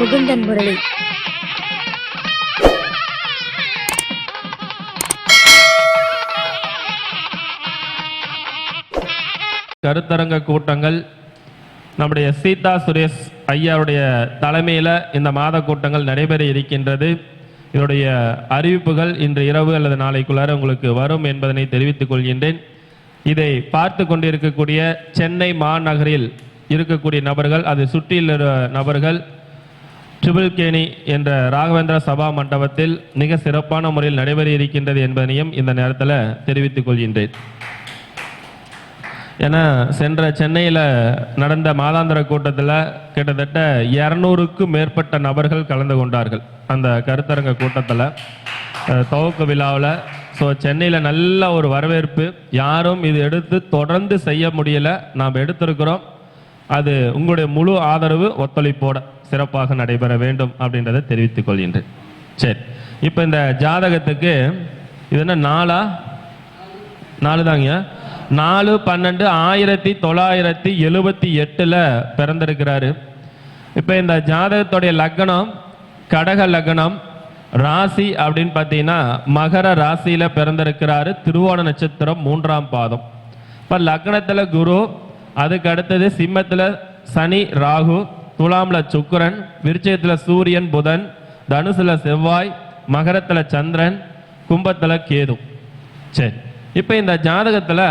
முகுந்தன் முரளி. கருத்தரங்க கூட்டங்கள் நம்முடைய சீதா சுரேஷ் ஐயாவுடைய தலைமையில் இந்த மாத கூட்டங்கள் நடைபெற இருக்கின்றது. இதனுடைய அறிவிப்புகள் இன்று இரவு அல்லது நாளைக்குள்ளார உங்களுக்கு வரும் என்பதனை தெரிவித்துக் கொள்கின்றேன். இதை பார்த்து கொண்டிருக்கக்கூடிய சென்னை மாநகரில் இருக்கக்கூடிய நபர்கள் அதை சுற்றியுள்ள நபர்கள் ட்ரிபிள் கேணி என்ற ராகவேந்திர சபா மண்டபத்தில் மிக சிறப்பான முறையில் நடைபெற இருக்கின்றது என்பதனையும் இந்த நேரத்தில் தெரிவித்துக் கொள்கின்றேன். ஏன்னா சென்ற சென்னையில் நடந்த மாதாந்திர கூட்டத்தில் கிட்டத்தட்ட இரநூறுக்கும் மேற்பட்ட நபர்கள் கலந்து கொண்டார்கள். அந்த கருத்தரங்க கூட்டத்தில் துவக்க விழாவில். ஸோ சென்னையில் நல்ல ஒரு வரவேற்பு. யாரும் இது எடுத்து தொடர்ந்து செய்ய முடியலை. நாம் எடுத்திருக்கிறோம். அது உங்களுடைய முழு ஆதரவு ஒத்துழைப்போட சிறப்பாக நடைபெற வேண்டும் அப்படின்றத தெரிவித்துக் கொள்கின்றேன். சரி இப்போ இந்த ஜாதகத்துக்கு இது என்ன நாளா நாலு தாங்க நாலு பன்னெண்டு ஆயிரத்தி தொள்ளாயிரத்தி எழுபத்தி எட்டில் பிறந்திருக்கிறாரு. இப்போ இந்த ஜாதகத்துடைய லக்னம் கடக லக்னம் ராசி அப்படின்னு பார்த்தீங்கன்னா மகர ராசியில் பிறந்திருக்கிறாரு. திருவோண நட்சத்திரம் மூன்றாம் பாதம். இப்போ லக்னத்தில் குரு அதுக்கு அடுத்தது சிம்மத்தில் சனி ராகு துலாம்ல சுக்கரன் விருச்சயத்தில் சூரியன் புதன் தனுசுல செவ்வாய் மகரத்தில் சந்திரன் கும்பத்தில் கேது. சரி. இப்போ இந்த ஜாதகத்தில்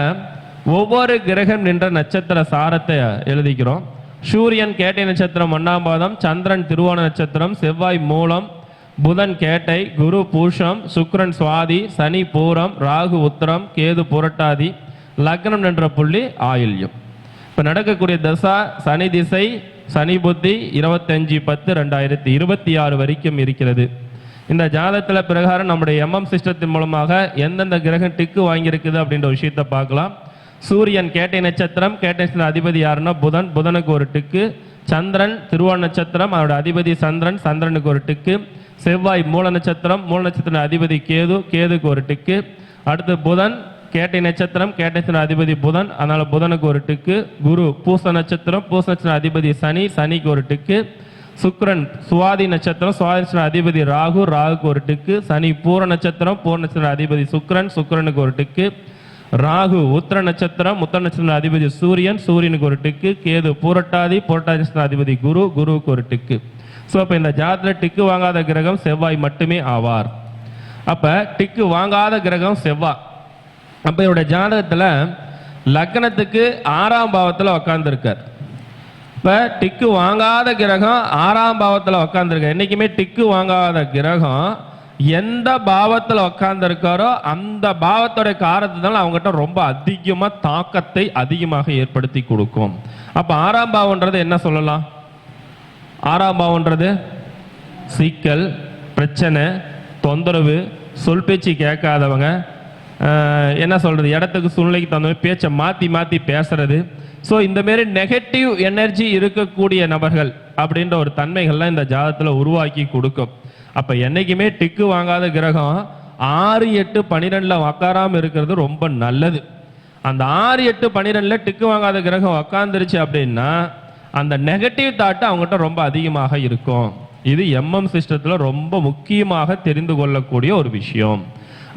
ஒவ்வொரு கிரகம் நின்ற நட்சத்திர சாரத்தை எழுதிக்கிறோம். சூரியன் கேட்டை நட்சத்திரம் ஒன்றாம் பாதம் சந்திரன் திருவோண நட்சத்திரம் செவ்வாய் மூலம் புதன் கேட்டை குரு பூஷம் சுக்ரன் சுவாதி சனி பூரம் ராகு உத்திரம் கேது புரட்டாதி லக்னம் நின்ற புள்ளி ஆயில்யம். இப்போ நடக்கக்கூடிய தசா சனி திசை சனி புத்தி இருபத்தஞ்சு பத்து ரெண்டாயிரத்தி இருபத்தி ஆறு வரைக்கும் இருக்கிறது. இந்த ஜாதகத்தில் பிரகாரம் நம்முடைய எம்எம் சிஸ்டத்தின் மூலமாக எந்தெந்த கிரகம் டிக்கு வாங்கியிருக்குது அப்படின்ற விஷயத்தை பார்க்கலாம். சூரியன் கேட்டை நட்சத்திரம் கேட்டை நட்சத்திர அதிபதி யாருன்னா புதன். புதனுக்கு ஒரு டிக்கு சந்திரன் திருவோண நட்சத்திரம் அவரோட அதிபதி சந்திரன் சந்திரனுக்கு ஒரு டிக்கு செவ்வாய் மூல நட்சத்திரம் மூல நட்சத்திர அதிபதி கேது கேதுக்கு ஒரு டிக்கு அடுத்து புதன் கேட்டை நட்சத்திரம் கேட்டை அதிபதி புதன். அதனால புதனுக்கு ஒரு டிக்கு குரு. பூச நட்சத்திரம் பூச நட்சத்திரம் அதிபதி சனி சனிக்கு ஒரு டிக்கு சுக்ரன் சுவாதி நட்சத்திரம் சுவாதி நட்சத்திரம் அதிபதி ராகு ராகுக்கு ஒரு டிக்கு சனி. பூர நட்சத்திரம் பூர நட்சத்திரம் அதிபதி சுக்ரன் சுக்ரனுக்கு ஒரு டிக்கு ராகு. உத்திர நட்சத்திரம் உத்திர நட்சத்திர அதிபதி சூரியன் சூரியனுக்கு ஒரு டிக்கு கேது. பூரட்டாதி பூரட்டாதி நட்சத்திர அதிபதி குரு குருவுக்கு ஒரு டிக்கு. ஸோ அப்போ இந்த ஜாதத்தில் டிக்கு வாங்காத கிரகம் செவ்வாய் மட்டுமே ஆவார். அப்போ டிக்கு வாங்காத கிரகம் செவ்வாய் அப்போ இவருடைய ஜாதகத்தில் லக்னத்துக்கு ஆறாம் பாவத்தில் உக்காந்துருக்கார். இப்போ டிக்கு வாங்காத கிரகம் ஆறாம் பாவத்தில் உக்காந்துருக்கார். என்றைக்குமே டிக்கு வாங்காத கிரகம் எந்த பாவத்தில் உக்காந்துருக்காரோ அந்த பாவத்தோட காரணத்தினால அவங்ககிட்ட ரொம்ப அதிகமாக தாக்கத்தை அதிகமாக ஏற்படுத்தி கொடுக்கும். அப்போ ஆறாம் பாவன்றது என்ன சொல்லலாம்? ஆறாம் பாவன்றது சிக்கல் பிரச்சனை தொந்தரவு சொல் பேச்சு கேட்காதவங்க என்ன சொல்கிறது இடத்துக்கு சூழ்நிலைக்கு தகுந்த மாதிரி பேச்சை மாற்றி மாற்றி பேசுறது. ஸோ இந்த மாரி நெகட்டிவ் எனர்ஜி இருக்கக்கூடிய நபர்கள் அப்படின்ற ஒரு தன்மைகள்லாம் இந்த ஜாதகத்தில் உருவாக்கி கொடுக்கும். அப்போ என்னைக்குமே டிக்கு வாங்காத கிரகம் ஆறு எட்டு பன்னிரெண்டில் உக்காராமல் இருக்கிறது ரொம்ப நல்லது. அந்த ஆறு எட்டு பன்னிரெண்டில் டிக்கு வாங்காத கிரகம் உக்காந்துருச்சு அப்படின்னா அந்த நெகட்டிவ் தாட்டு அவங்ககிட்ட ரொம்ப அதிகமாக இருக்கும். இது எம்எம் சிஸ்டத்தில் ரொம்ப முக்கியமாக தெரிந்து கொள்ளக்கூடிய ஒரு விஷயம்.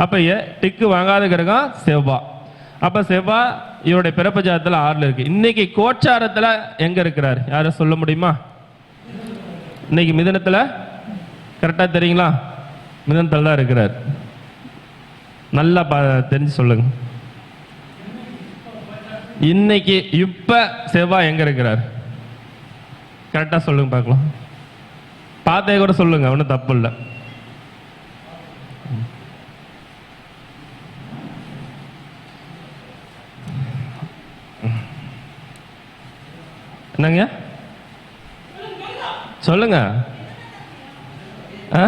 அப்போ டிக்கு வாங்காத கிரகம் செவ்வாய் அப்போ செவ்வாய் இவருடைய பிறப்பு ஜாதத்தில் ஆறில் இருக்கு. இன்னைக்கு கோச்சாரத்தில் எங்கே இருக்கிறார்? யாரும் சொல்ல முடியுமா? இன்னைக்கு மிதனத்தில் கரெக்டாக தெரியுங்களா? மிதனத்தில் தான் இருக்கிறார். நல்லா பா தெரிஞ்சு சொல்லுங்க. இன்னைக்கு இப்போ செவ்வாய் எங்கே இருக்கிறார்? கரெக்டாக சொல்லுங்க பார்க்கலாம். பார்த்தே கூட சொல்லுங்க ஒன்றும் தப்பு இல்லை. என்னங்க? சொல்லுங்க. ஆ?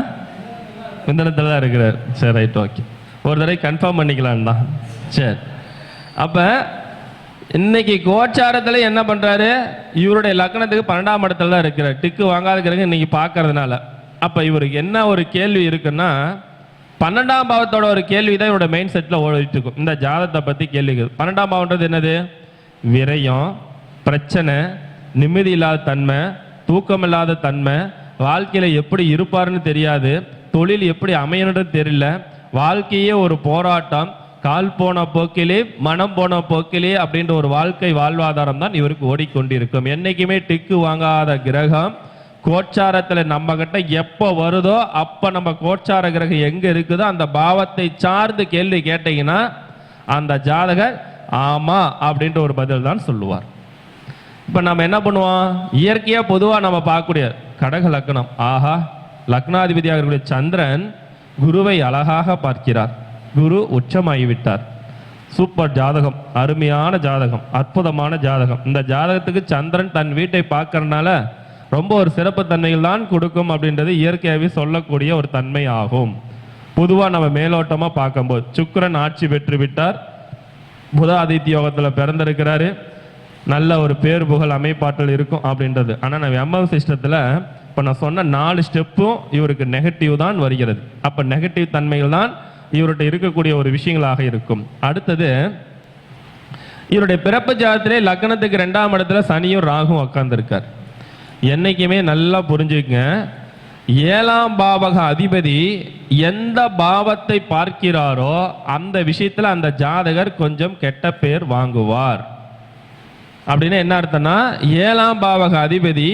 விந்தனத்தில் தான் இருக்கிறார். சரி ரைட் ஓகே ஒரு தடவை கன்ஃபார்ம் பண்ணிக்கலாம் தான் சரி. அப்போ இன்னைக்கு கோச்சாரத்தில் என்ன பண்ணுறாரு இவருடைய லக்னத்துக்கு பன்னெண்டாம் இடத்துல தான் இருக்கிறார் டிக்கு வாங்காதுக்கிறங்க இன்னைக்கு பார்க்கறதுனால. அப்போ இவருக்கு என்ன ஒரு கேள்வி இருக்குன்னா பன்னெண்டாம் பாவத்தோட ஒரு கேள்வி தான் இவரோட மைண்ட் செட்டில் ஓடிட்டு இருக்கும். இந்த ஜாதத்தை பற்றி கேள்வி பன்னெண்டாம் பாவன்றது என்னது? விரயம் பிரச்சனை நிம்மதி இல்லாத தன்மை தூக்கம் இல்லாத தன்மை வாழ்க்கையில் எப்படி இருப்பாருன்னு தெரியாது தொழில் எப்படி அமையணும்னு தெரியல. வாழ்க்கையே ஒரு போராட்டம். கால் போன போக்கிலே மனம் போன போக்கிலே அப்படின்ற ஒரு வாழ்க்கை வாழ்வாதாரம் தான் இவருக்கு ஓடிக்கொண்டிருக்கும். என்றைக்குமே டிக்கு வாங்காத கிரகம் கோச்சாரத்தில் நம்ம கிட்ட எப்போ வருதோ அப்போ நம்ம கோச்சார கிரகம் எங்கே இருக்குதோ அந்த பாவத்தை சார்ந்து கேள்வி கேட்டீங்கன்னா அந்த ஜாதகர் ஆமா அப்படின்ற ஒரு பதில் தான் சொல்லுவார். இப்போ நம்ம என்ன பண்ணுவோம்? இயற்கையாக பொதுவாக நம்ம பார்க்கக்கூடிய கடக லக்னம். ஆஹா லக்னாதிபதியாக இருக்கக்கூடிய சந்திரன் குருவை அழகாக பார்க்கிறார். குரு உச்சமாகிவிட்டார். சூப்பர் ஜாதகம் அருமையான ஜாதகம் அற்புதமான ஜாதகம். இந்த ஜாதகத்துக்கு சந்திரன் தன் வீட்டை பார்க்கறதுனால ரொம்ப ஒரு சிறப்பு தன்மைகள் தான் கொடுக்கும் அப்படின்றது இயற்கையாகவே சொல்லக்கூடிய ஒரு தன்மை ஆகும். பொதுவாக நம்ம மேலோட்டமாக பார்க்கும்போது சுக்கரன் ஆட்சி பெற்று விட்டார். புத ஆதித்ய யோகத்தில் பிறந்திருக்கிறாரு. நல்ல ஒரு பேர் புகழ் அமைப்பாற்றல் இருக்கும் அப்படின்றது. ஆனால் நான் எம்எம் சிஸ்டத்தில் இப்போ நான் சொன்ன நாலு ஸ்டெப்பும் இவருக்கு நெகட்டிவ் தான் வருகிறது. அப்போ நெகட்டிவ் தன்மைகள் தான் இவர்கிட்ட இருக்கக்கூடிய ஒரு விஷயங்களாக இருக்கும். அடுத்தது இவருடைய பிறப்பு ஜாதத்திலே லக்னத்துக்கு ரெண்டாம் இடத்துல சனியும் ராகும் உட்காந்துருக்கார் என்னைக்குமே நல்லா புரிஞ்சுக்குங்க. ஏழாம் பாவக அதிபதி எந்த பாவத்தை பார்க்கிறாரோ அந்த விஷயத்தில் அந்த ஜாதகர் கொஞ்சம் கெட்ட பேர் வாங்குவார். அப்படின்னு என்ன அர்த்தம்னா ஏழாம் பாவக அதிபதி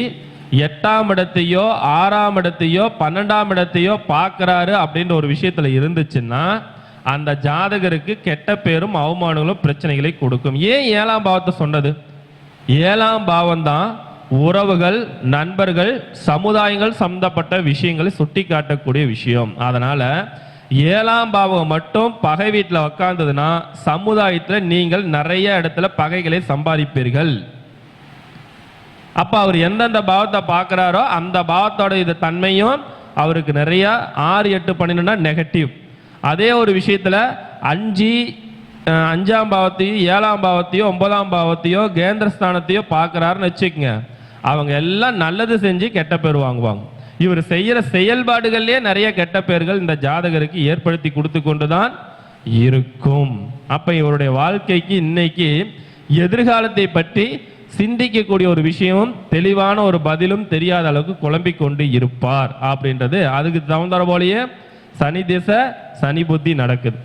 எட்டாம் இடத்தையோ ஆறாம் இடத்தையோ பன்னெண்டாம் இடத்தையோ பார்க்கறாரு அப்படின்ற ஒரு விஷயத்துல இருந்துச்சுன்னா அந்த ஜாதகருக்கு கெட்ட பேரும் அவமானங்களும் பிரச்சனைகளை கொடுக்கும். ஏன் ஏழாம் பாவத்தை சொன்னது? ஏழாம் பாவம் தான் உறவுகள் நண்பர்கள் சமுதாயங்கள் சம்பந்தப்பட்ட விஷயங்களை சுட்டி காட்டக்கூடிய விஷயம். அதனால ஏழாம் பாவம் மட்டும் பகை வீட்டில் உக்காந்ததுன்னா சமுதாயத்தில் நீங்கள் நிறைய இடத்துல பகைகளை சம்பாதிப்பீர்கள். அப்போ அவர் எந்தெந்த பாவத்தை பார்க்குறாரோ அந்த பாவத்தோட இது தன்மையும் அவருக்கு நிறைய ஆறு எட்டு பன்னெண்டுனா நெகட்டிவ் அதே ஒரு விஷயத்தில் அஞ்சு அஞ்சாம் பாவத்தையும் ஏழாம் பாவத்தையோ ஒன்பதாம் பாவத்தையோ கேந்திரஸ்தானத்தையோ பார்க்குறாருன்னு வச்சுக்கோங்க. அவங்க எல்லாம் நல்லது செஞ்சு கெட்ட பேர் வாங்குவாங்க. இவர் செய்யற செயல்பாடுகள்லயே நிறைய கெட்ட பேர்கள் இந்த ஜாதகருக்கு ஏற்படுத்தி கொடுத்து கொண்டுதான் இருக்கும். அப்ப இவருடைய வாழ்க்கைக்கு இன்னைக்கு எதிர்காலத்தை பற்றி சிந்திக்கக்கூடிய ஒரு விஷயமும் தெளிவான ஒரு பதிலும் தெரியாத அளவுக்கு குழம்பிக் கொண்டு இருப்பார் அப்படின்றது. அதுக்கு தகுந்த போலயே சனி திசை சனி புத்தி நடக்குது.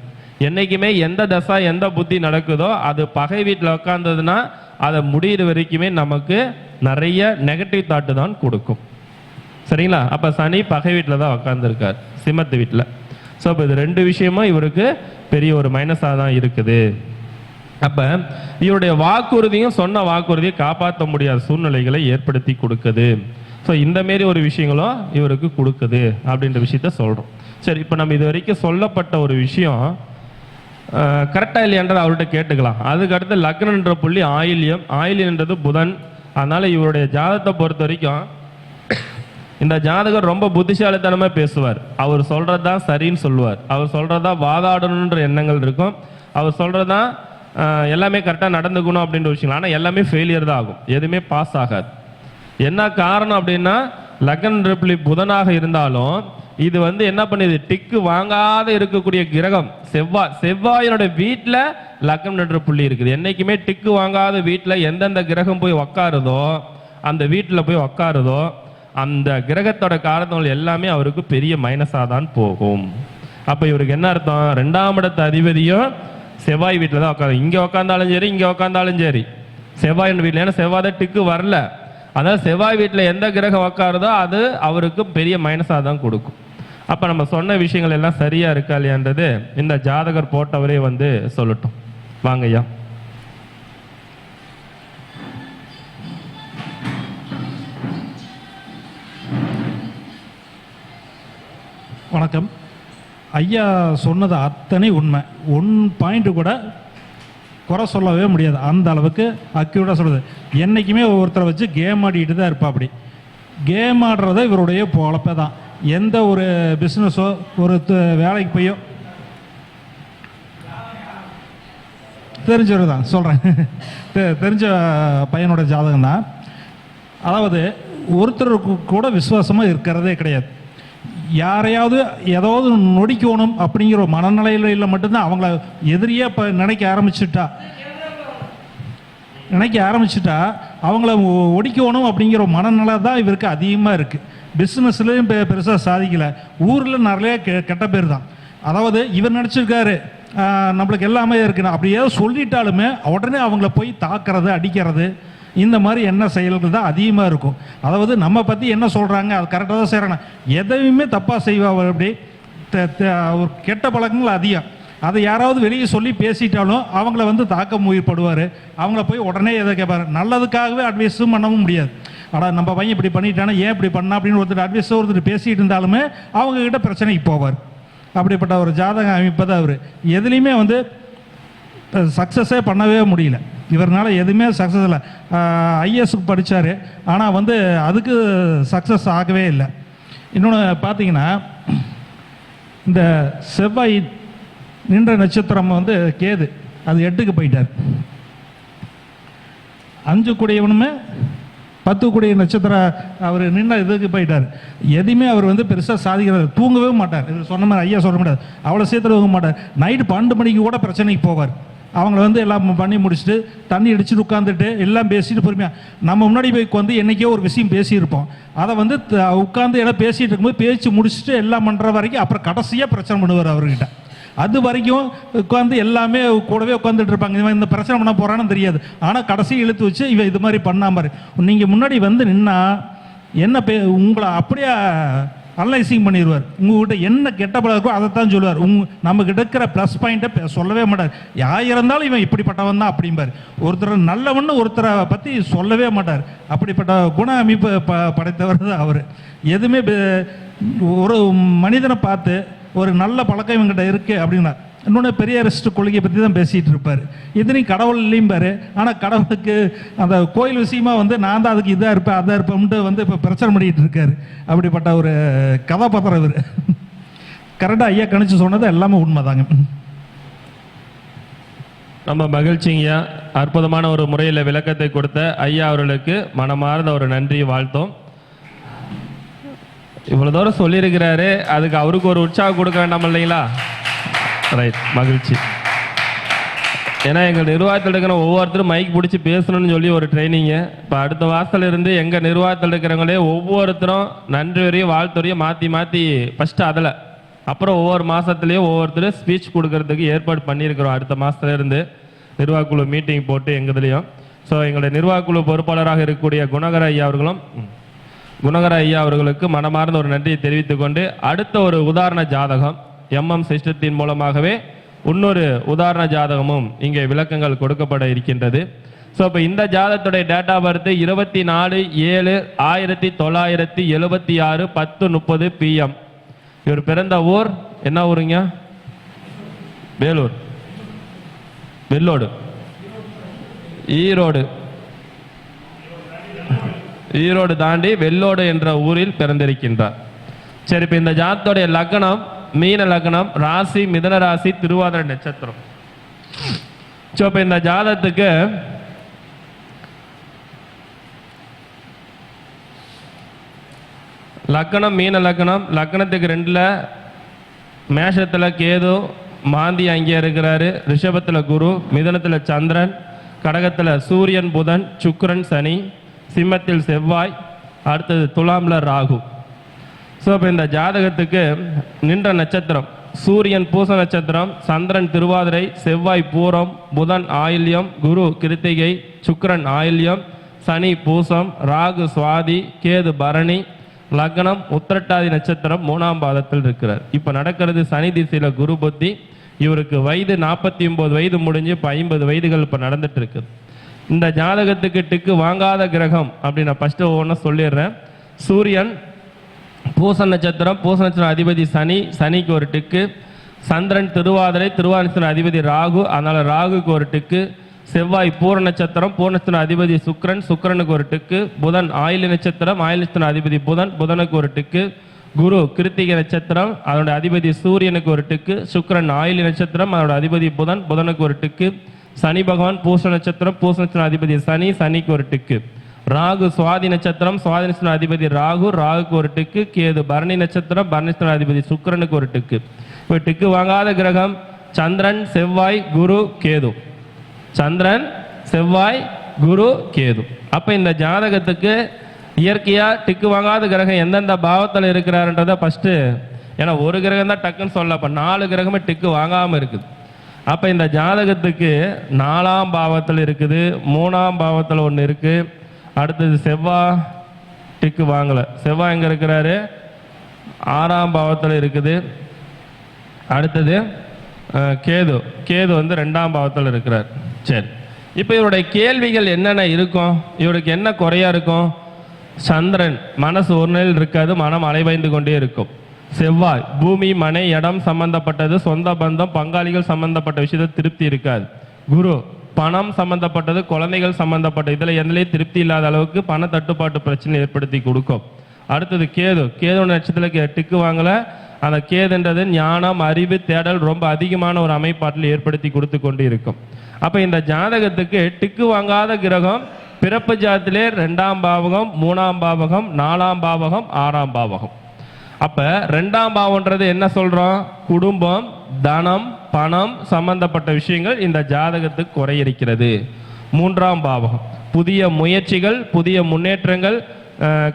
என்னைக்குமே எந்த தசா எந்த புத்தி நடக்குதோ அது பகை வீட்டில் உட்காந்ததுன்னா அதை முடியிற வரைக்குமே நமக்கு நிறைய நெகட்டிவ் தாட்டு தான் கொடுக்கும். சரிங்களா? அப்ப சனி பகை வீட்டில் தான் உட்காந்துருக்கார் சிம்மத்து வீட்டில் ஸோ அப்போ இது ரெண்டு விஷயமும் இவருக்கு பெரிய ஒரு மைனஸாக தான் இருக்குது. அப்ப இவருடைய வாக்குறுதியும் சொன்ன வாக்குறுதியை காப்பாற்ற முடியாத சூழ்நிலைகளை ஏற்படுத்தி கொடுக்குது. ஸோ இந்த மாரி ஒரு விஷயங்களும் இவருக்கு கொடுக்குது அப்படின்ற விஷயத்த சொல்றோம். சரி இப்போ நம்ம இது வரைக்கும் சொல்லப்பட்ட ஒரு விஷயம் கரெக்டாக இல்லையன்றதை அவர்கிட்ட கேட்டுக்கலாம். அதுக்கு அடுத்து லக்னன்ற புள்ளி ஆயில்யம். ஆயில்யன்றது புதன். அதனால இவருடைய ஜாதத்தை பொறுத்த வரைக்கும் இந்த ஜாதகர் ரொம்ப புத்திசாலித்தனமா பேசுவார். அவர் சொல்றதுதான் சரின்னு சொல்லுவார். அவர் சொல்றதா வாதாடணுன்ற எண்ணங்கள் இருக்கும். அவர் சொல்கிறது தான் எல்லாமே கரெக்டாக நடந்துக்கணும் அப்படின்ற விஷயம் ஆனால் எல்லாமே ஃபெயிலியர் தான் ஆகும். எதுவுமே பாஸ் ஆகாது. என்ன காரணம் அப்படின்னா லக்ன் ரிப்ளி புதனாக இருந்தாலும் இது வந்து என்ன பண்ணுது? டிக்கு வாங்காத இருக்கக்கூடிய கிரகம் செவ்வாய் செவ்வாயினோட வீட்டில் லக்னம் என்ற புள்ளி இருக்குது. என்றைக்குமே டிக்கு வாங்காத வீட்டில் எந்தெந்த கிரகம் போய் உக்காருதோ அந்த வீட்டில் போய் உக்காருதோ அந்த கிரகத்தோட காரணங்கள் எல்லாமே அவருக்கு பெரிய மைனஸாக தான் போகும். அப்போ இவருக்கு என்ன அர்த்தம்? ரெண்டாம் இடத்து அதிபதியும் செவ்வாய் வீட்டில் தான் உட்காந்து இங்கே உட்காந்தாலும் சரி இங்கே உட்காந்தாலும் சரி. செவ்வாய் வீட்டில் ஏன்னா செவ்வாய் தான் டிக்கு வரல. அதனால் செவ்வாய் வீட்டில் எந்த கிரகம் உட்காருதோ அது அவருக்கு பெரிய மைனஸாக தான் கொடுக்கும். அப்போ நம்ம சொன்ன விஷயங்கள் எல்லாம் சரியாக இருக்கா இல்லையான்றது இந்த ஜாதகர் போட்டவரே வந்து சொல்லட்டும். வாங்க வணக்கம். ஐயா சொன்னது அத்தனை உண்மை. ஒன் பாயிண்ட் கூட குறை சொல்லவே முடியாது. அந்த அளவுக்கு அக்யூரட்டாக சொல்கிறது என்றைக்குமே ஒருத்தரை வச்சு கேம் ஆடிட்டு தான் இருப்பா அப்படி கேம் ஆடுறத இவருடைய பொழப்பை தான். எந்த ஒரு பிஸ்னஸோ ஒரு வேலைக்கு போயோ. தெரிஞ்சவர் தான் சொல்கிறேன் தெரிஞ்ச பையனோட ஜாதகம் தான் அதாவது ஒருத்தருக்கு கூட விசுவாசமாக இருக்கிறதே கிடையாது. யாரையாவது ஏதாவது நொடிக்கணும் அப்படிங்கிற ஒரு மனநிலையில மட்டும்தான் அவங்கள எதிரியே இப்போ நினைக்க ஆரம்பிச்சுட்டா. நினைக்க ஆரம்பிச்சுட்டா அவங்கள ஒடிக்கணும் அப்படிங்கிற மனநிலை தான் இவருக்கு அதிகமாக இருக்குது பிஸ்னஸ்லையும் பெ பெருசாக சாதிக்கலை. ஊரில் நிறைய கெ- கெட்ட பேர் தான். அதாவது இவர் நினச்சிருக்காரு நம்மளுக்கு எல்லாமே இருக்குன்னு. அப்படி ஏதோ சொல்லிட்டாலுமே உடனே அவங்கள போய் தாக்குறது அடிக்கிறது இந்த மாதிரி என்ன செயல்கள் தான் அதிகமாக இருக்கும். அதாவது நம்ம பற்றி என்ன சொல்கிறாங்க அது கரெக்டாக தான் செய்கிறாங்க எதையுமே தப்பாக செய்வாள் அப்படி. ஒரு கெட்ட பழக்கங்கள் அதிகம். அதை யாராவது வெளியே சொல்லி பேசிட்டாலும் அவங்கள வந்து தாக்க முயற்படுவார் அவங்கள போய் உடனே எதை கேட்பாரு? நல்லதுக்காகவே அட்வைஸும் பண்ணவும் முடியாது. ஆனால் நம்ம பையன் இப்படி பண்ணிட்டானா ஏன் இப்படி பண்ணா அப்படின்னு ஒருத்தர் அட்வைஸ் ஒருத்தர் பேசிகிட்டு இருந்தாலுமே அவங்க கிட்ட பிரச்சனைக்கு போவார். அப்படிப்பட்ட ஒரு ஜாதக அமைப்பு தான் அவர். எதுலேயுமே வந்து சக்ஸஸே பண்ணவே முடியல. இவர்னால் எதுவுமே சக்ஸஸ் இல்லை. ஐஎஸ்க்கு படித்தார் ஆனால் வந்து அதுக்கு சக்ஸஸ் ஆகவே இல்லை. இன்னொன்று பார்த்தீங்கன்னா இந்த செவ்வாய் நின்ற நட்சத்திரம் வந்து கேது. அது எட்டுக்கு போயிட்டார். அஞ்சு கூடியவனுமே பத்து கூடிய நட்சத்திரம் அவர் நின்ற இதுக்கு போயிட்டார். எதையுமே அவர் வந்து பெருசாக சாதிக்கிறார் தூங்கவே மாட்டார். இது சொன்ன மாதிரி ஐயா சொல்ல முடியாது. அவ்வளோ சீக்கிரம் தூங்க மாட்டார். நைட்டு பன்னெண்டு மணிக்கு கூட பிரச்சனைக்கு போவார். அவங்கள வந்து எல்லாம் பண்ணி முடிச்சுட்டு தண்ணி அடிச்சுட்டு உட்காந்துட்டு எல்லாம் பேசிட்டு பொறுமையாக நம்ம முன்னாடி போய் வந்து என்னைக்கோ ஒரு விஷயம் பேசியிருப்போம். அதை வந்து த- உட்காந்து எல்லாம் பேசிகிட்டு இருக்கும்போது பேச்சு முடிச்சுட்டு எல்லாம் பண்ணுற வரைக்கும் அப்புறம் கடைசியாக பிரச்சனை பண்ணுவார் அவர்கிட்ட. அது வரைக்கும் உட்காந்து எல்லாமே கூடவே உட்காந்துட்டு இருப்பாங்க. இவன் இந்த பிரச்சனை பண்ண போறான்னு தெரியாது. ஆனால் கடைசி இழுத்து வச்சு இவன் இது மாதிரி பண்ணாம நீங்கள் முன்னாடி வந்து நின்னா என்ன பே உங்களை அப்படியே அனலைசிங் பண்ணிடுவார் உங்ககிட்ட என்ன கெட்ட பழக்கோ அதைத்தான் சொல்லுவார். உங் நம்மக்கிட்ட இருக்கிற ப்ளஸ் பாயிண்ட்டை சொல்லவே மாட்டார். யார் இருந்தாலும் இவன் இப்படிப்பட்டவன் தான் அப்படிம்பார். ஒருத்தர் நல்லவன்னு ஒருத்தரை பற்றி சொல்லவே மாட்டார். அப்படிப்பட்ட குண அமைப்பு ப படைத்தவர் தான் அவர். எதுவுமே ஒரு மனிதனை பார்த்து ஒரு நல்ல பழக்கம் இவங்கிட்ட இருக்குது அப்படின்னா இன்னொன்று பெரிய அரிஸ்ட் கொள்கையை பற்றி தான் பேசிகிட்டு இருப்பார். இத்தனையும் கடவுள் இல்லைம்பாரு ஆனால் கடவுளுக்கு அந்த கோயில் விஷயமா வந்து நான் தான் அதுக்கு இதாக இருப்பேன் அதாக இருப்பேன்ட்டு வந்து இப்போ பிரச்சனை பண்ணிகிட்டு இருக்கார். அப்படிப்பட்ட ஒரு கதாபாத்திரம் இவர். கரெக்டாக ஐயா கணிச்சு சொன்னது எல்லாமே உண்மைதாங்க. நம்ம மகிழ்ச்சிங்கய்யா. அற்புதமான ஒரு முறையில் விளக்கத்தை கொடுத்த ஐயா அவர்களுக்கு மனமார்ந்த ஒரு நன்றி வாழ்த்தோம். இவ்வளோ தூரம் சொல்லியிருக்கிறாரு. அதுக்கு அவருக்கு ஒரு உற்சாகம் கொடுக்க வேண்டாம் இல்லைங்களா? ரைட் மகிழ்ச்சி. ஏன்னா எங்கள் நிர்வாகத்தில் இருக்கிற ஒவ்வொருத்தரும் மைக் பிடிச்சி பேசணும்னு சொல்லி ஒரு ட்ரைனிங்கு இப்போ அடுத்த வாசத்துல இருந்து எங்கள் நிர்வாகத்தில் இருக்கிறவங்களே ஒவ்வொருத்தரும் நன்றி வரையும் வாழ்த்துறையும் மாற்றி மாற்றி ஃபஸ்ட்டு அதில். அப்புறம் ஒவ்வொரு மாதத்துலேயும் ஒவ்வொருத்தரும் ஸ்பீச் கொடுக்கறதுக்கு ஏற்பாடு பண்ணியிருக்கிறோம் அடுத்த மாதத்துலேருந்து நிர்வாகக்குழு மீட்டிங் போட்டு எங்கதுலேயும். ஸோ எங்களுடைய நிர்வாகக்குழு பொறுப்பாளராக இருக்கக்கூடிய குணகர ஐயா அவர்களும் குணகர ஐயா அவர்களுக்கு மனமார்ந்த ஒரு நன்றியை தெரிவித்துக்கொண்டு அடுத்த ஒரு உதாரண ஜாதகம். எம்எம் சிஸ்டத்தின் மூலமாகவே இன்னொரு உதாரண ஜாதகமும் இங்கே விளக்கங்கள் கொடுக்கப்பட இருக்கின்றது. ஸோ இப்போ இந்த ஜாதத்துடைய டேட்டா பர்த் இருபத்தி நாலு ஏழு ஆயிரத்தி தொள்ளாயிரத்தி எழுபத்தி ஆறு பத்து முப்பது பிஎம் இவர் பிறந்த ஊர்? என்ன ஊருங்க? வேலூர். வெள்ளோடு ஈரோடு. ஈரோடு தாண்டி வெள்ளோடு என்ற ஊரில் பிறந்திருக்கின்றார். சரி இப்போ இந்த ஜாதத்துடைய லக்னம் மீன லக்னம் ராசி மிதன ராசி திருவாதிரை நட்சத்திரம். ஸோ இப்போ இந்த ஜாதத்துக்கு லக்னம் மீன லக்னம் லக்னத்துக்கு ரெண்டில் மேஷத்துல கேது மாந்தி அங்கே இருக்கிறாரு. ரிஷபத்தில் குரு மிதனத்தில் சந்திரன் கடகத்துல சூரியன் புதன் சுக்கரன் சனி சிம்மத்தில் செவ்வாய் அடுத்தது துலாம்ல ராகு. ஸோ இப்போ இந்த ஜாதகத்துக்கு நின்ற நட்சத்திரம் சூரியன் பூச நட்சத்திரம் சந்திரன் திருவாதிரை செவ்வாய் பூரம் புதன் ஆயில்யம் குரு கிருத்திகை சுக்கரன் ஆயில்யம் சனி பூசம் ராகு சுவாதி கேது பரணி லக்னம் உத்திரட்டாதி நட்சத்திரம் மூணாம் பாதத்தில் இருக்கிறார். இப்போ நடக்கிறது சனி திசையில் குரு புத்தி. இவருக்கு வயது நாற்பத்தி ஒம்பது வயது முடிஞ்சு இப்போ ஐம்பது வயதுகள் இப்போ நடந்துட்டு இருக்குது இந்த ஜாதகத்துக்கு டிக்கு வாங்காத கிரகம் அப்படின்னு நான் ஃபஸ்ட்டு ஒவ்வொன்றும் சொல்லிடுறேன். சூரியன் பூச நட்சத்திரம் பூச நட்சத்திரம் அதிபதி சனி சனிக்கு ஒரு டிக்கு. சந்திரன் திருவாதிரை திருவாதிரத்தின் அதிபதி ராகு. அதனால் ராகுக்கு ஒரு டிக்கு. செவ்வாய் பூர நட்சத்திரம் பூர நட்சத்திரம் அதிபதி சுக்ரன் சுக்ரனுக்கு ஒரு டிக்கு. புதன் ஆயில் நட்சத்திரம் ஆயில் நட்சத்திரம் அதிபதி புதன் புதனுக்கு ஒரு டிக்கு. குரு கிருத்திகை நட்சத்திரம் அதனுடைய அதிபதி சூரியனுக்கு ஒரு டிக்கு. சுக்ரன் ஆயில் நட்சத்திரம் அதோட அதிபதி புதன் புதனுக்கு ஒரு டிக்கு. சனி பகவான் பூச நட்சத்திரம் பூச நட்சத்திரம் அதிபதி சனி சனிக்கு ஒரு டிக்கு. ராகு சுவாதி நட்சத்திரம் சுவாதி நட்சத்திர அதிபதி ராகு ராகுக்கு ஒரு டிக்கு கேது பரணி நட்சத்திரம் பரணி அதிபதி சுக்கிரனுக்கு ஒரு டிக்கு. இப்போ டிக்கு வாங்காத கிரகம் சந்திரன் செவ்வாய் குரு கேது. சந்திரன் செவ்வாய் குரு கேது. அப்போ இந்த ஜாதகத்துக்கு இயற்கையாக டிக்கு வாங்காத கிரகம் எந்தெந்த பாவத்தில் இருக்கிறாருன்றத ஃபஸ்ட்டு ஏன்னா ஒரு கிரகம் தான் டக்குன்னு சொல்ல அப்போ நாலு கிரகமே டிக்கு வாங்காமல் இருக்குது. அப்போ இந்த ஜாதகத்துக்கு நாலாம் பாவத்தில் இருக்குது மூணாம் பாவத்தில் ஒன்று இருக்குது அடுத்தது செவ்வா டிக்கு வாங்கலை. செவ்வாய் எங்கே இருக்கிறாரு? ஆறாம் பாவத்தில் இருக்குது. அடுத்தது கேது. கேது வந்து ரெண்டாம் பாவத்தில் இருக்கிறார். சரி. இப்போ இவருடைய கேள்விகள் என்னென்ன இருக்கும்? இவருக்கு என்ன குறையா இருக்கும்? சந்திரன் மனசு ஒரு நிலையில் இருக்காது மனம் அலைவாய்ந்து கொண்டே இருக்கும். செவ்வாய் பூமி மனை இடம் சம்பந்தப்பட்டது சொந்த பந்தம் பங்காளிகள் சம்பந்தப்பட்ட விஷயத்தை திருப்தி இருக்காது. குரு பணம் சம்பந்தப்பட்டது குழந்தைகள் சம்பந்தப்பட்ட இதில் எதுலேயும் திருப்தி இல்லாத அளவுக்கு பண தட்டுப்பாட்டு பிரச்சனை ஏற்படுத்தி கொடுக்கும். அடுத்தது கேது. கேது நட்சத்திரத்துக்கு டிக்கு வாங்கலை. அந்த கேதுன்றது ஞானம் அறிவு தேடல் ரொம்ப அதிகமான ஒரு அமைப்பாட்டில் ஏற்படுத்தி கொடுத்து கொண்டு இருக்கும் அப்போ இந்த ஜாதகத்துக்கு டிக்கு வாங்காத கிரகம் பிறப்பு ஜாதத்திலே ரெண்டாம் பாவகம் மூணாம் பாவகம் நாலாம் பாவகம் ஆறாம் பாவகம். அப்போ ரெண்டாம் பாவம்ன்றது என்ன சொல்கிறோம் குடும்பம் தனம் பணம் சம்பந்தப்பட்ட விஷயங்கள் இந்த ஜாதகத்துக்கு குறையிருக்கிறது. மூன்றாம் பாவகம். புதிய முயற்சிகள் புதிய முன்னேற்றங்கள்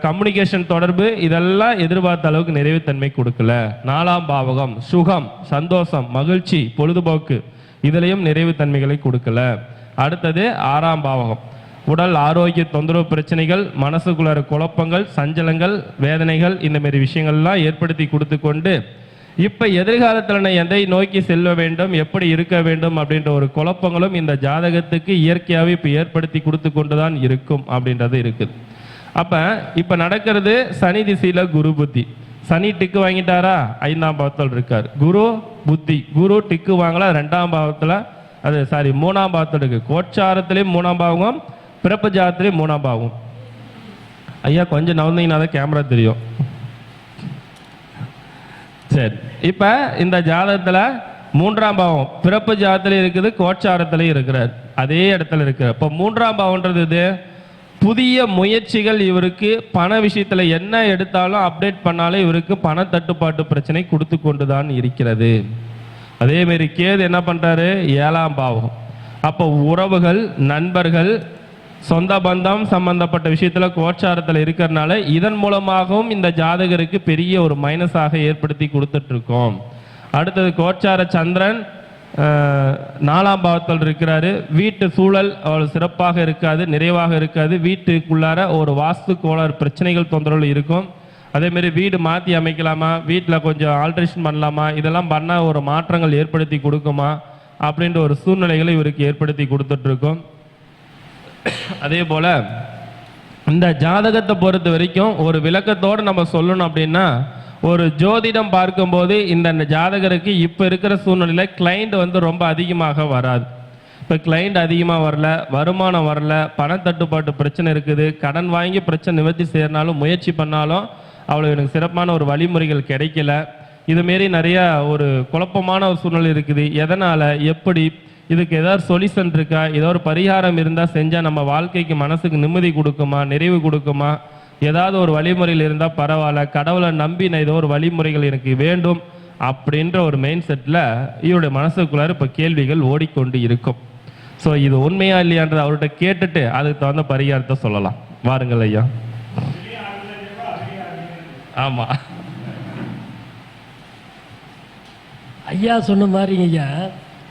கம்யூனிகேஷன் தொடர்பு இதெல்லாம் எதிர்பார்த்த அளவுக்கு நிறைவுத்தன்மை கொடுக்கல. நாலாம் பாவகம். சுகம் சந்தோஷம் மகிழ்ச்சி பொழுதுபோக்கு இதுலேயும் நிறைவுத்தன்மைகளை கொடுக்கல. அடுத்தது ஆறாம் பாவகம். உடல் ஆரோக்கிய தொந்தரவு பிரச்சனைகள் மனசுக்குள்ளார குழப்பங்கள் சஞ்சலங்கள் வேதனைகள் இந்த மாதிரி விஷயங்கள்லாம் ஏற்படுத்தி கொடுத்து கொண்டு இப்போ எதிர்காலத்தில் நான் எதை நோக்கி செல்ல வேண்டும் எப்படி இருக்க வேண்டும் அப்படின்ற ஒரு குழப்பங்களும் இந்த ஜாதகத்துக்கு இயற்கையாகவே இப்போ ஏற்படுத்தி கொடுத்து கொண்டு தான் இருக்கும் அப்படின்றது இருக்குது. அப்போ இப்போ நடக்கிறது சனி திசையில் குரு புத்தி. சனி டிக்கு வாங்கிட்டாரா? ஐந்தாம் பாவத்தில் இருக்கார். குரு புத்தி. குரு டிக்கு வாங்கலாம் ரெண்டாம் பாவத்தில் அது சாரி மூணாம் பாவத்தில் இருக்கு. கோச்சாரத்திலேயும் மூணாம் பாவம் பிறப்பு ஜாதத்துலேயும் மூணாம் பாவம். ஐயா கொஞ்சம் நவந்தீங்கன்னா தான் கேமரா தெரியும். சரி இப்போ இந்த ஜாதகத்தில் மூன்றாம் பாவம். பிறப்பு ஜாதத்திலையும் இருக்குது கோச்சாரத்துல இருக்கிறார். அதே இடத்துல இருக்கிறார். இப்போ மூன்றாம் பாவம்ன்றது இது. புதிய முயற்சிகள் இவருக்கு பண விஷயத்தில் என்ன எடுத்தாலும் அப்டேட் பண்ணாலும் இவருக்கு பண தட்டுப்பாட்டு பிரச்சனை கொடுத்து கொண்டு தான் இருக்கிறது அதேமாரி கேது என்ன பண்ணுறாரு ஏழாம் பாவம். அப்போ உறவுகள் நண்பர்கள் சொந்த பந்தம் சம்பந்தப்பட்ட விஷயத்தில் கோச்சாரத்தில் இருக்கிறதுனால இதன் மூலமாகவும் இந்த ஜாதகருக்கு பெரிய ஒரு மைனஸாக ஏற்படுத்தி கொடுத்துட்ருக்கோம். அடுத்தது கோச்சார சந்திரன் நாலாம் பாவத்தில் இருக்கிறாரு. வீட்டு சூழல் அவ்வளோ சிறப்பாக இருக்காது நிறைவாக இருக்காது. வீட்டுக்குள்ளார ஒரு வாஸ்து கோளாறு பிரச்சனைகள் தொந்தரவு இருக்கும். அதேமாரி வீடு மாற்றி அமைக்கலாமா? வீட்டில் கொஞ்சம் ஆல்ட்ரேஷன் பண்ணலாமா? இதெல்லாம் பண்ணால் ஒரு மாற்றங்கள் ஏற்படுத்தி கொடுக்குமா? அப்படின்ற ஒரு சூழ்நிலைகளை இவருக்கு ஏற்படுத்தி கொடுத்துட்ருக்கோம். அதே போல இந்த ஜாதகத்தை பொறுத்த வரைக்கும் ஒரு விளக்கத்தோடு நம்ம சொல்லணும் அப்படின்னா ஒரு ஜோதிடம் பார்க்கும்போது இந்த ஜாதகருக்கு இப்போ இருக்கிற சூழ்நிலையில் கிளைண்ட் வந்து ரொம்ப அதிகமாக வராது. இப்போ கிளைண்ட் அதிகமாக வரல வருமானம் வரல பணத்தட்டுப்பாட்டு பிரச்சனை இருக்குது கடன் வாங்கி பிரச்சனை நிவர்த்தி செய்யறனாலும் முயற்சி பண்ணாலும் அவ்வளோ எனக்கு சிறப்பான ஒரு வழிமுறைகள் கிடைக்கல. இதுமாரி நிறையா ஒரு குழப்பமான ஒரு சூழ்நிலை இருக்குது. எதனால்? எப்படி? இதுக்கு ஏதாவது சொல்யூஷன் இருக்கா? ஏதோ ஒரு பரிகாரம் இருந்தால் செஞ்சால் நம்ம வாழ்க்கைக்கு மனசுக்கு நிம்மதி கொடுக்குமா? நிறைவு கொடுக்குமா? ஏதாவது ஒரு வழிமுறையில் இருந்தால் பரவாயில்ல. கடவுளை நம்பி நான் ஏதோ ஒரு வழிமுறைகள் எனக்கு வேண்டும் அப்படின்ற ஒரு மெயின் செட்டில் இவருடைய மனசுக்குள்ளார இப்போ கேள்விகள் ஓடிக்கொண்டு இருக்கும். ஸோ இது உண்மையா இல்லையான்றது அவர்கிட்ட கேட்டுட்டு அதுக்கு தகுந்த பரிகாரத்தை சொல்லலாம். வாருங்கள் ஐயா. ஆமாம் ஐயா சொன்ன மாதிரிங்க ஐயா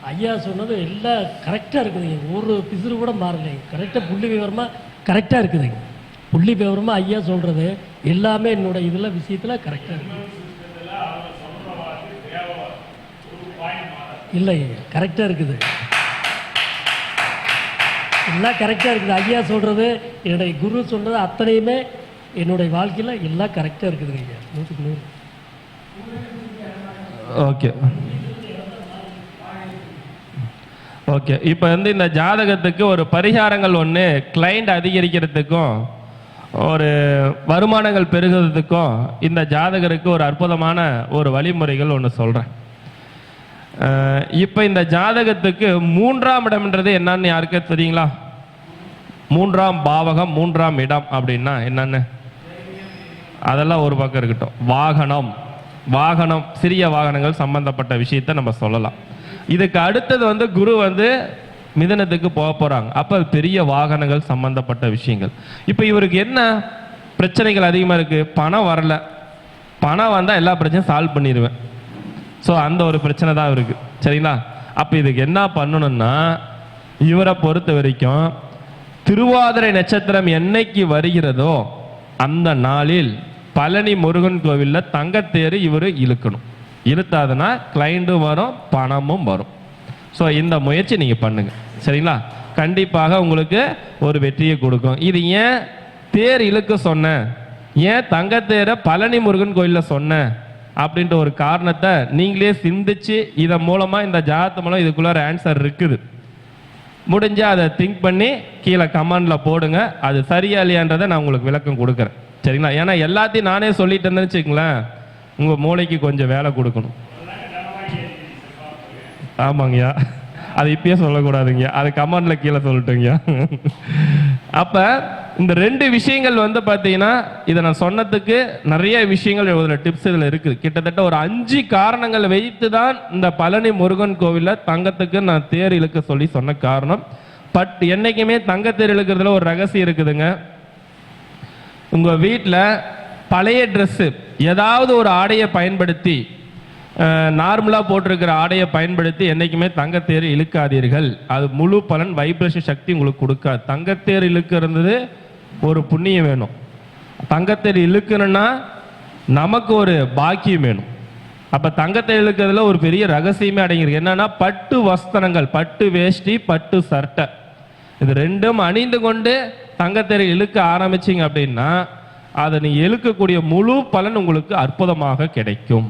ஐயா சொன்னது எல்லாம் கரெக்டாக இருக்குதுங்க ஒரு பிசுறு கூட மாறலைங்க கரெக்டாக புள்ளி விவரமாக கரெக்டாக இருக்குதுங்க புள்ளி விவரமாக ஐயா சொல்கிறது எல்லாமே என்னோட இதில் விஷயத்தில் கரெக்டாக இருக்குது. இல்லைங்க கரெக்டாக இருக்குது. எல்லாம் கரெக்டாக இருக்குது. ஐயா சொல்கிறது என்னுடைய குரு சொல்கிறது அத்தனையுமே என்னுடைய வாழ்க்கையில் எல்லாம் கரெக்டாக இருக்குதுங்க ஐயா. நூற்றுக்கு நூறு. ஓகே. ஓகே இப்போ வந்து இந்த ஜாதகத்துக்கு ஒரு பரிகாரங்கள் ஒன்று கிளைண்ட் அதிகரிக்கிறதுக்கும் ஒரு வருமானங்கள் பெருகுறதுக்கும் இந்த ஜாதகருக்கு ஒரு அற்புதமான ஒரு வழிமுறைகள் ஒன்று சொல்கிறேன் இப்போ இந்த ஜாதகத்துக்கு மூன்றாம் இடம்ன்றது என்னன்னு யாருக்கு தெரியுங்களா? மூன்றாம் பாவகம் மூன்றாம் இடம் அப்படின்னா என்னன்னு? அதெல்லாம் ஒரு பக்கம் இருக்கட்டும். வாகனம். வாகனம் சிறிய வாகனங்கள் சம்பந்தப்பட்ட விஷயத்தை நம்ம சொல்லலாம். இதுக்கு அடுத்தது வந்து குரு வந்து மிதனத்துக்கு போக போகிறாங்க அப்போ பெரிய வாகனங்கள் சம்பந்தப்பட்ட விஷயங்கள். இப்போ இவருக்கு என்ன பிரச்சனைகள் அதிகமாக இருக்குது பணம் வரல. பணம் வந்தால் எல்லா பிரச்சனையும் சால்வ் பண்ணிடுவேன் ஸோ அந்த ஒரு பிரச்சனை தான் இருக்குது சரிங்களா? அப்போ இதுக்கு என்ன பண்ணணும்னா இவரை பொறுத்த வரைக்கும் திருவாதிரை நட்சத்திரம் என்னைக்கு வருகிறதோ அந்த நாளில் பழனி முருகன் கோவிலில் தங்கத்தேரு இவர் இழுக்கணும். இழுத்தாதுன்னா கிளைண்ட்டும் வரும் பணமும் வரும். ஸோ இந்த முயற்சி நீங்கள் பண்ணுங்க. சரிங்களா? கண்டிப்பாக உங்களுக்கு ஒரு வெற்றியை கொடுக்கும். இது ஏன் தேர் இழுக்க சொன்னேன்? ஏன் தங்கத்தேரை பழனி முருகன் கோயிலில் சொன்னேன்? அப்படின்ற ஒரு காரணத்தை நீங்களே சிந்திச்சு இதன் மூலமாக இந்த ஜாதத்து மூலம் இதுக்குள்ளார ஆன்சர் இருக்குது. முடிஞ்சு அதை திங்க் பண்ணி கீழே கமெண்டில் போடுங்க. அது சரியா இல்லையான்றதை நான் உங்களுக்கு விளக்கம் கொடுக்குறேன். சரிங்களா? ஏன்னா எல்லாத்தையும் நானே சொல்லிட்டேன்னு வச்சுக்கங்களேன். உங்கள் மூளைக்கு கொஞ்சம் வேலை கொடுக்கணும். ஆமாங்கய்யா. அது இப்பயே சொல்லக்கூடாதுங்க அது கமெண்டில் கீழே சொல்லட்டுங்க அப்போ இந்த ரெண்டு விஷயங்கள் வந்து பார்த்தீங்கன்னா இதை நான் சொன்னதுக்கு நிறைய விஷயங்கள் இதில் டிப்ஸ் இதில் இருக்குது. கிட்டத்தட்ட ஒரு அஞ்சு காரணங்கள் வைத்து தான் இந்த பழனி முருகன் கோவிலில் தங்கத்துக்கு நான் தேர் இழுக்க சொல்லி சொன்ன காரணம். பட் என்னைக்குமே தங்கத்தேர் இழுக்கிறதுல ஒரு ரகசியம் இருக்குதுங்க. உங்கள் வீட்டில் பழைய ட்ரெஸ்ஸு ஏதாவது ஒரு ஆடையை பயன்படுத்தி நார்மலாக போட்டிருக்கிற ஆடையை பயன்படுத்தி என்றைக்குமே தங்கத்தேர் இழுக்காதீர்கள். அது முழு பலன் வைப்ரேஷன் சக்தி உங்களுக்கு கொடுக்காது. தங்கத்தேர் இழுக்கிறது ஒரு புண்ணியம் வேணும். தங்கத்தேர் இழுக்கணும்னா நமக்கு ஒரு பாக்கியம் வேணும். அப்போ தங்கத்தை இழுக்கிறதுல ஒரு பெரிய ரகசியமே அடங்கியிருக்கு. என்னன்னா பட்டு வஸ்திரங்கள் பட்டு வேஷ்டி பட்டு சட்டை. இது ரெண்டும் அணிந்து கொண்டு தங்கத்தேர் இழுக்க ஆரம்பிச்சிங்க அப்படின்னா அதை நீ எழுக்கக்கூடிய முழு பலன் உங்களுக்கு அற்புதமாக கிடைக்கும்.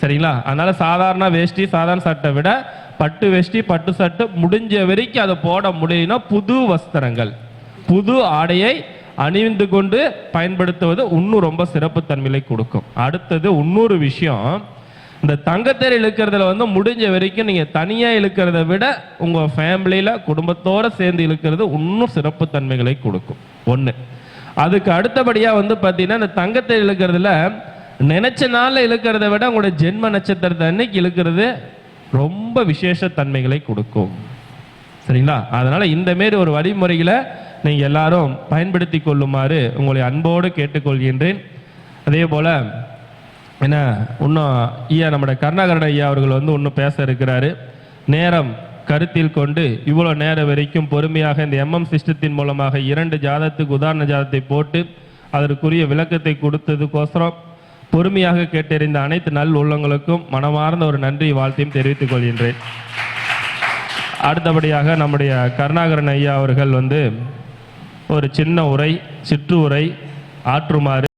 சரிங்களா? அதனால சாதாரண வேஷ்டி சாதாரண சட்டை விட பட்டு வேஷ்டி பட்டு சட்டை முடிஞ்ச வரைக்கும் அதை போட முடியலனா புது வஸ்திரங்கள் புது ஆடையை அணிந்து கொண்டு பயன்படுத்துவது இன்னும் ரொம்ப சிறப்பு தன்மையை கொடுக்கும். அடுத்தது இன்னொரு விஷயம் இந்த தங்கத்தேர் இழுக்கிறதுல வந்து முடிஞ்ச வரைக்கும் நீங்க தனியா இழுக்கிறத விட உங்க ஃபேமிலியில குடும்பத்தோட சேர்ந்து இழுக்கிறது இன்னும் சிறப்பு தன்மைகளை கொடுக்கும். ஒன்று அதுக்கு அடுத்தபடியாக வந்து பார்த்தீங்கன்னா இந்த தங்கத்தை இழுக்கிறதுல நினைச்ச நாளில் இழுக்கிறத விட உங்களோட ஜென்ம நட்சத்திரத்தை அன்னைக்கு இழுக்கிறது ரொம்ப விசேஷ தன்மைகளை கொடுக்கும். சரிங்களா? அதனால இந்த மாரி ஒரு வழிமுறைகளை நீங்கள் எல்லாரும் பயன்படுத்தி கொள்ளுமாறு உங்களை அன்போடு கேட்டுக்கொள்கின்றேன். அதே போல என்ன இன்னும் ஐயா நம்முடைய கருணாகரன் ஐயா அவர்கள் வந்து இன்னும் பேச இருக்கிறாரு. நேரம் கருத்தில் கொண்டு இவ்வளோ நேரம் வரைக்கும் பொறுமையாக இந்த எம்எம் சிஸ்டத்தின் மூலமாக இரண்டு ஜாதத்துக்கு உதாரண ஜாதத்தை போட்டு அதற்குரிய விளக்கத்தை கொடுத்ததுக்கோசரம் பொறுமையாக கேட்டறிந்த அனைத்து நல் உள்ளங்களுக்கும் மனமார்ந்த ஒரு நன்றி வாழ்த்தையும் தெரிவித்துக் கொள்கின்றேன். அடுத்தபடியாக நம்முடைய கருணாகரன் ஐயா அவர்கள் வந்து ஒரு சின்ன உரை சிற்று உரை ஆற்றுமாறு